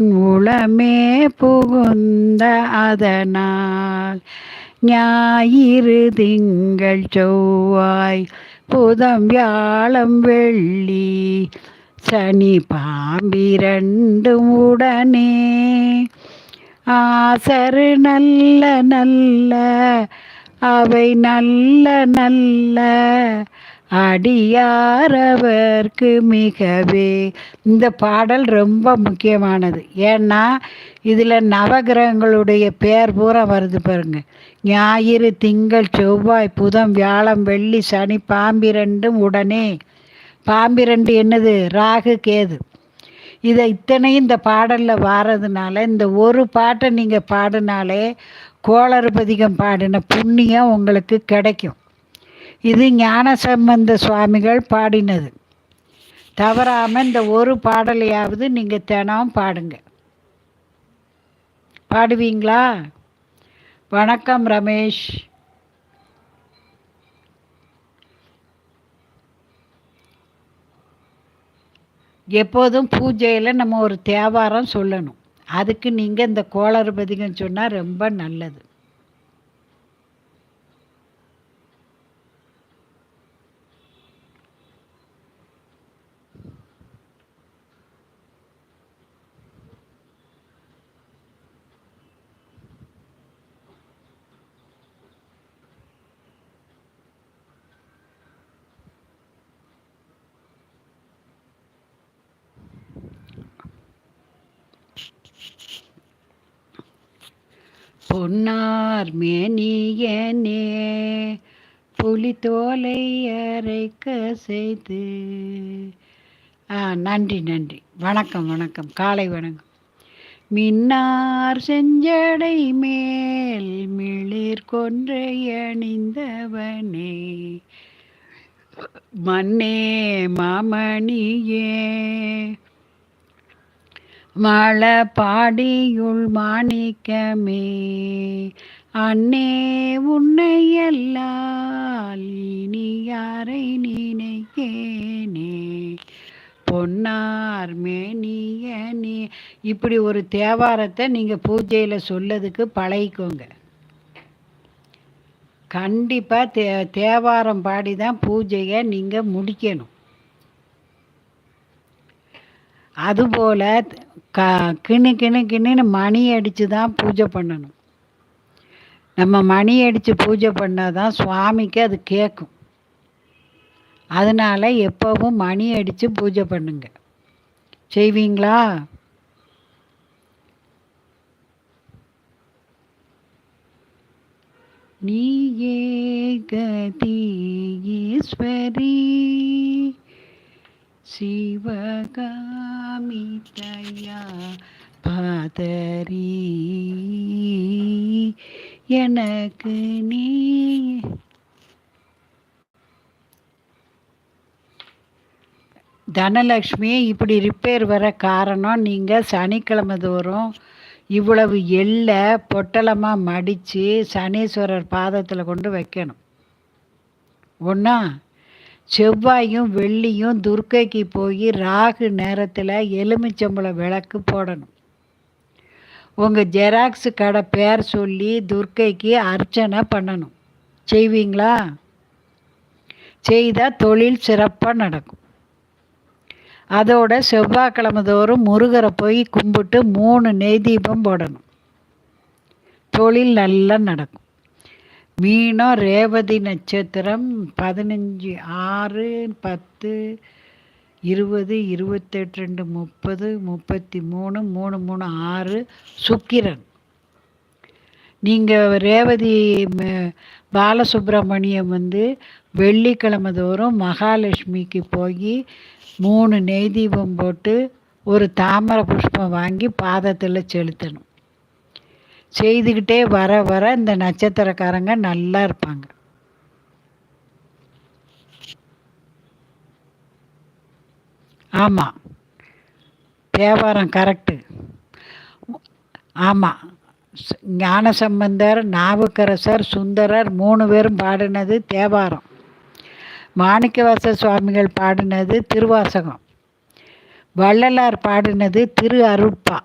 உளமே புகுந்த அதனால் ஞாயிறு திங்கள் செவ்வாய் புதம் வியாழம் வெள்ளி சனி பாம்பிரண்டும் உடனே. ஆசரு நல்ல நல்ல அவை நல்ல நல்ல அடியாரவர்க்கு மிகவே. இந்த பாடல் ரொம்ப முக்கியமானது. ஏன்னா இதில் நவகிரகங்களுடைய பேர் பூரா வருது பாருங்க. ஞாயிறு திங்கள் செவ்வாய் புதன் வியாழம் வெள்ளி சனி பாம்பிரண்டும் உடனே. பாம்பிரண்டு என்னது? ராகு கேது. இதை இத்தனையும் இந்த பாடலில் வாரதுனால இந்த ஒரு பாட்டை நீங்கள் பாடினாலே கோளறுபதிகம் பாடின புண்ணியம் உங்களுக்கு கிடைக்கும். இது ஞானசம்பந்த சுவாமிகள் பாடினது. தவறாமல் இந்த ஒரு பாடலையாவது நீங்கள் தினம் பாடுங்க. பாடுவீங்களா? வணக்கம் ரமேஷ். எப்போதும் பூஜையில் நம்ம ஒரு தேவாரம் சொல்லணும். அதுக்கு நீங்கள் இந்த கோளறுபதிகம் சொன்னால் ரொம்ப நல்லது. ஆர்மேனியனே மேனியனே புலித்தோலை அரைக்க செய்து. நன்றி நன்றி. வணக்கம் வணக்கம். காலை வணக்கம். மின்னார் செஞ்சடை மேல் மிளிர் கொன்றை அணிந்தவனே மன்னே மாமணியே. மழபாடியுள் மாணிக்கமே அன்னே உன்னை எல்லால் இனி யாரை நினைக்கேனே? பொன்னார் மேனியனே. இப்படி ஒரு தேவாரத்தை நீங்கள் பூஜையில் சொல்லதுக்கு பழகிக்கோங்க. கண்டிப்பாக தே தேவாரம் பாடி தான் பூஜையை நீங்கள் முடிக்கணும். அதுபோல் க கிணு கிணு கிணுன்னு மணி அடித்து தான் பூஜை பண்ணணும். நம்ம மணி அடித்து பூஜை பண்ணால் தான் சுவாமிக்கு அது கேட்கும் அதனால் எப்போவும் மணி அடித்து பூஜை பண்ணுங்க. செய்வீங்களா? நீயே கதி ஈஸ்வரி சிவகாமிதயா பாதரி. எனக்கு நீ. தனலக்ஷ்மி இப்படி ரிப்பேர் வர காரணம் நீங்கள் சனிக்கிழமை தோறும் இவ்வளவு எள்ளை பொட்டலமாக மடித்து சனீஸ்வரர் பாதத்தில் கொண்டு வைக்கணும். ஒன்றா செவ்வாயும் வெள்ளியும் துர்க்கைக்கு போய் ராகு நேரத்தில் எலுமிச்சம்பழம் விளக்கு போடணும். உங்கள் ஜெராக்ஸ் கடை பேர் சொல்லி துர்க்கைக்கு அர்ச்சனை பண்ணணும். செய்வீங்களா? செய்தால் தொழில் சிறப்பாக நடக்கும். அதோட செவ்வாய்க்கிழமை தோறும் முருகரை போய் கும்பிட்டு மூணு நெய் தீபம் போடணும். தொழில் நல்லா நடக்கும். மீனம் ரேவதி நட்சத்திரம் பதினஞ்சு ஆறு பத்து இருபது இருபத்தெட்டு ரெண்டு முப்பது முப்பத்தி மூணு மூணு மூணு ஆறு சுக்கிரன். நீங்கள் ரேவதி பாலசுப்ரமணியம் வந்து வெள்ளிக்கிழமை தோறும் மகாலட்சுமிக்கு போய் மூணு நெய் தீபம் போட்டு ஒரு தாமரை புஷ்பம் வாங்கி பாதத்தில் செலுத்தணும். செய்துக்கிட்டே வர வர இந்த நட்சத்திரக்காரங்க நல்லா இருப்பாங்க. ஆமாம் தேவாரம் கரெக்டு ஆமாம் ஞானசம்பந்தர் நாவுக்கரசர் சுந்தரர் மூணு பேரும் பாடினது தேவாரம். மாணிக்கவாச சுவாமிகள் பாடினது திருவாசகம். வள்ளலார் பாடினது திரு அருட்பா.